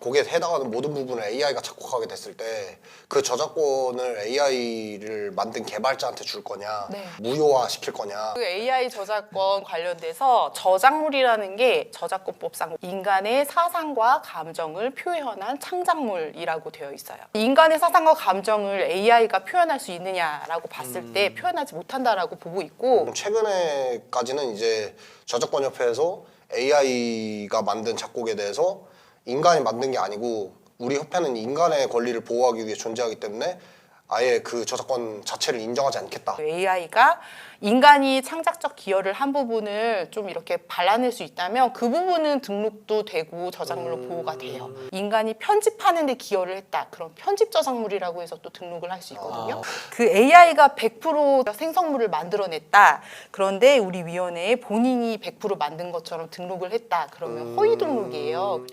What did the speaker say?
거기에 해당하는 모든 부분을 AI가 작곡하게 됐을 때 그 저작권을 AI를 만든 개발자한테 줄 거냐, 네. 무효화 시킬 거냐. 그 AI 저작권 관련돼서 저작물이라는 게 저작권법상 인간의 사상과 감정을 표현한 창작물이라고 되어 있어요. 인간의 사상과 감정을 AI가 표현할 수 있느냐라고 봤을 때 표현하지 못한다라고 보고 있고 최근에까지는 이제 저작권 협회에서 AI가 만든 작곡에 대해서 인간이 만든 게 아니고 우리 협회는 인간의 권리를 보호하기 위해 존재하기 때문에 아예 그 저작권 자체를 인정하지 않겠다. AI가 인간이 창작적 기여를 한 부분을 좀 이렇게 발라낼 수 있다면 그 부분은 등록도 되고 저작물로 보호가 돼요. 인간이 편집하는 데 기여를 했다. 그럼 편집 저작물이라고 해서 또 등록을 할 수 있거든요. 그 AI가 100% 생성물을 만들어냈다. 그런데 우리 위원회에 본인이 100% 만든 것처럼 등록을 했다. 그러면 허위 등록이에요.